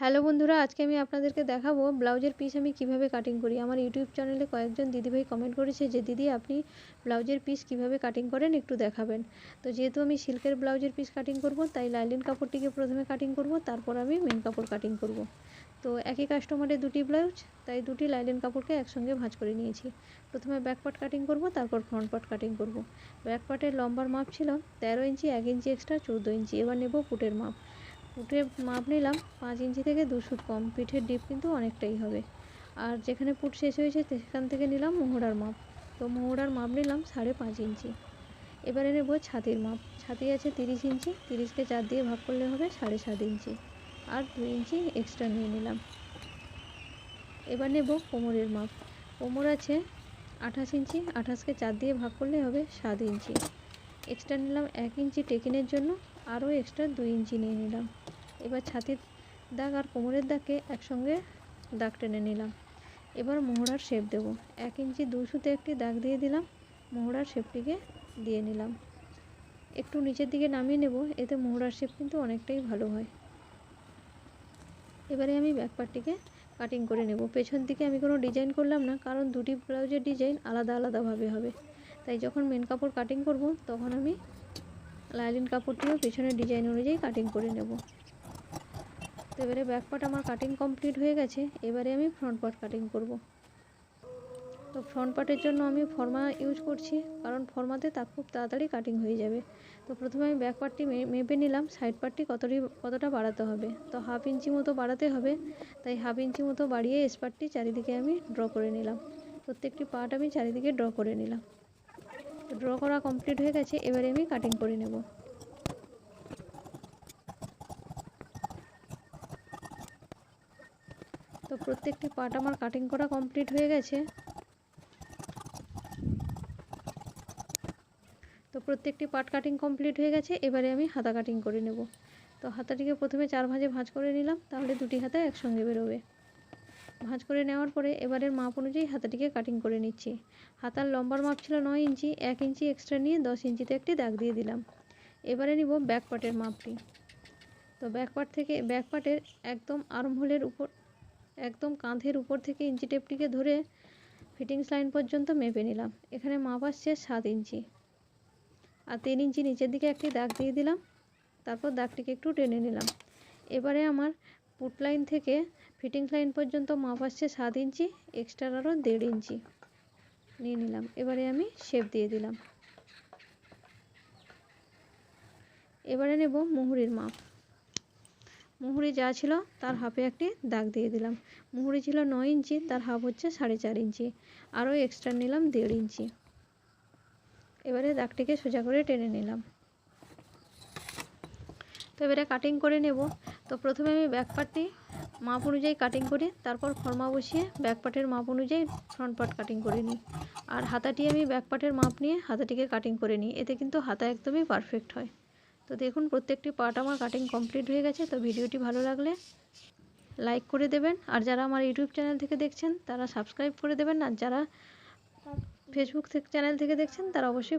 Hello বন্ধুরা, আজকে আমি আপনাদেরকে দেখাবো ব্লাউজের পিস আমি কীভাবে কাটিং করি। আমার ইউটিউব চ্যানেলে কয়েকজন দিদিভাই কমেন্ট করেছে যে, দিদি, আপনি ব্লাউজের পিস কীভাবে কাটিং করেন একটু দেখাবেন। তো যেহেতু আমি সিল্কের ব্লাউজের পিস কাটিং করব, তাই লাইলিন কাপড়টিকে প্রথমে কাটিং করব, তারপর আমি মেন কাপড় কাটিং করব। তো একই কাস্টমারের দুটি ব্লাউজ, তাই দুটি লাইলিন কাপড়কে একসঙ্গে ভাঁজ করে নিয়েছি। প্রথমে ব্যাক পার্ট কাটিং করব, তারপর ফ্রন্ট পার্ট কাটিং করব। ব্যাক পার্টের লম্বার মাপ ছিল তেরো ইঞ্চি, এক ইঞ্চি এক্সট্রা চৌদ্দো ইঞ্চি। এবার নেব ফুটের মাপ। পুটের মাপ নিলাম, পাঁচ ইঞ্চি থেকে দু সুত কম। পিঠের ডিপ কিন্তু অনেকটাই হবে। আর যেখানে পুট শেষ হয়েছে, সেখান থেকে নিলাম মোহরার মাপ। তো মোহরার মাপ নিলাম সাড়ে পাঁচ ইঞ্চি। এবারে নেব ছাতির মাপ। ছাতি আছে তিরিশ ইঞ্চি, তিরিশকে চার দিয়ে ভাগ করলে হবে সাড়ে সাত ইঞ্চি। আর দুই ইঞ্চি এক্সট্রা নিয়ে নিলাম। এবার নেব কোমরের মাপ। কোমর আছে আঠাশ ইঞ্চি, আঠাশকে চার দিয়ে ভাগ করলে হবে সাত ইঞ্চি। এক্সট্রা নিলাম এক ইঞ্চি টেকিনের জন্য আরও এক্সট্রা দুই ইঞ্চি নিয়ে নিলাম। এবার ছাতির দাগ আর কোমরের দাগকে একসঙ্গে দাগ টেনে নিলাম। এবার মোহরার শেপ দেব। এক ইঞ্চি দুই সুতে একটি দাগ দিয়ে দিলাম, মোহরার শেপটিকে দিয়ে নিলাম। একটু নিচের দিকে নামিয়ে নেব, এতে মোহরার শেপ কিন্তু অনেকটাই ভালো হয়। এবারে আমি ব্যাক পার্টটিকে কাটিং করে নেব। পেছন দিকে আমি কোনো ডিজাইন করলাম না, কারণ দুটি ব্লাউজের ডিজাইন আলাদা আলাদাভাবে হবে। তাই যখন মেন কাপড় কাটিং করব, তখন আমি লাইলিন কাপড়টিও পেছনের ডিজাইন অনুযায়ী কাটিং করে নেব। তো এবারে ব্যাক পার্ট আমার কাটিং কমপ্লিট হয়ে গেছে, এবারে আমি ফ্রন্ট পার্ট কাটিং করব। তো ফ্রন্ট পার্টের জন্য আমি ফর্মা ইউজ করছি, কারণ ফর্মাতে তা খুব তাড়াতাড়ি কাটিং হয়ে যাবে। তো প্রথমে আমি ব্যাক পার্টটি মেপে নিলাম সাইড পার্টটি কতটি কতটা বাড়াতে হবে। তো হাফ ইঞ্চি মতো বাড়াতে হবে, তাই হাফ ইঞ্চি মতো বাড়িয়ে স্পার্টটি চারিদিকে আমি ড্র করে নিলাম। প্রত্যেকটি পার্ট আমি চারিদিকে ড্র করে নিলাম। ড্র করা কমপ্লিট হয়ে গেছে, এবারে আমি কাটিং করে নেব। তো প্রত্যেকটি পার্ট আমার কাটিং করা কমপ্লিট হয়ে গেছে। তো প্রত্যেকটি পার্ট কাটিং কমপ্লিট হয়ে গেছে, এবারে আমি হাতা কাটিং করে নেব। তো হাতাটিকে প্রথমে চার ভাঁজে ভাঁজ করে নিলাম, তাহলে দুটি হাতা একসঙ্গে বেরোবে। ভাঁজ করে নেওয়ার পরে এবারের মাপ অনুযায়ী হাতাটিকে কাটিং করে নিচ্ছি। হাতার লম্বার মাপ ছিল নয় ইঞ্চি, এক ইঞ্চি এক্সট্রা নিয়ে দশ ইঞ্চিতে একটি দাগ দিয়ে দিলাম। এবারে নিব ব্যাক পার্টের মাপটি। তো ব্যাক পার্ট থেকে ব্যাক পার্টের একদম আর্মহোলের উপর, একদম কাঁধের উপর থেকে ইঞ্চি টেপটিকে ধরে ফিটিংস লাইন পর্যন্ত মেপে নিলাম। এখানে মাপ আসছে সাত ইঞ্চি। আর তিন ইঞ্চি নিচের দিকে একটি দাগ দিয়ে দিলাম। তারপর দাগটিকে একটু টেনে নিলাম। এবারে আমার পুট লাইন থেকে ফিটিংস লাইন পর্যন্ত মাপ আসছে সাত ইঞ্চি এক্সট্রা আরও দেড় ইঞ্চি। নিয়ে নিলাম। এবারে আমি শেপ দিয়ে দিলাম। এবারে নেব মুহুরির মাপ মুহুরি যা ছিল তার হাফে একটি দাগ দিয়ে দিলাম। মুহুরি ছিল নয় ইঞ্চি, তার হাফ হচ্ছে সাড়ে চার ইঞ্চি। আরও এক্সট্রা নিলাম দেড় ইঞ্চি। এবারে দাগটিকে সোজা করে টেনে নিলাম। তো এবারে কাটিং করে নেব। তো প্রথমে আমি ব্যাক পার্টটি মাপ অনুযায়ী কাটিং করি তারপর ফর্মা বসিয়ে ব্যাক পার্টের মাপ অনুযায়ী ফ্রন্ট পার্ট কাটিং করে নিই। আর হাতাটি আমি ব্যাক পার্টের মাপ নিয়ে হাতাটিকে কাটিং করে নিই এতে কিন্তু হাতা একদমই পারফেক্ট হয়। তো দেখুন প্রত্যেকটি পার্ট আমার কাটিং কমপ্লিট হয়ে গেছে তো ভিডিওটি ভালো লাগলে লাইক করে দেবেন। আর যারা আমার ইউটিউব চ্যানেল থেকে দেখছেন তারা সাবস্ক্রাইব করে দেবেন। আর যারা ফেসবুক চ্যানেল থেকে দেখছেন তারা অবশ্যই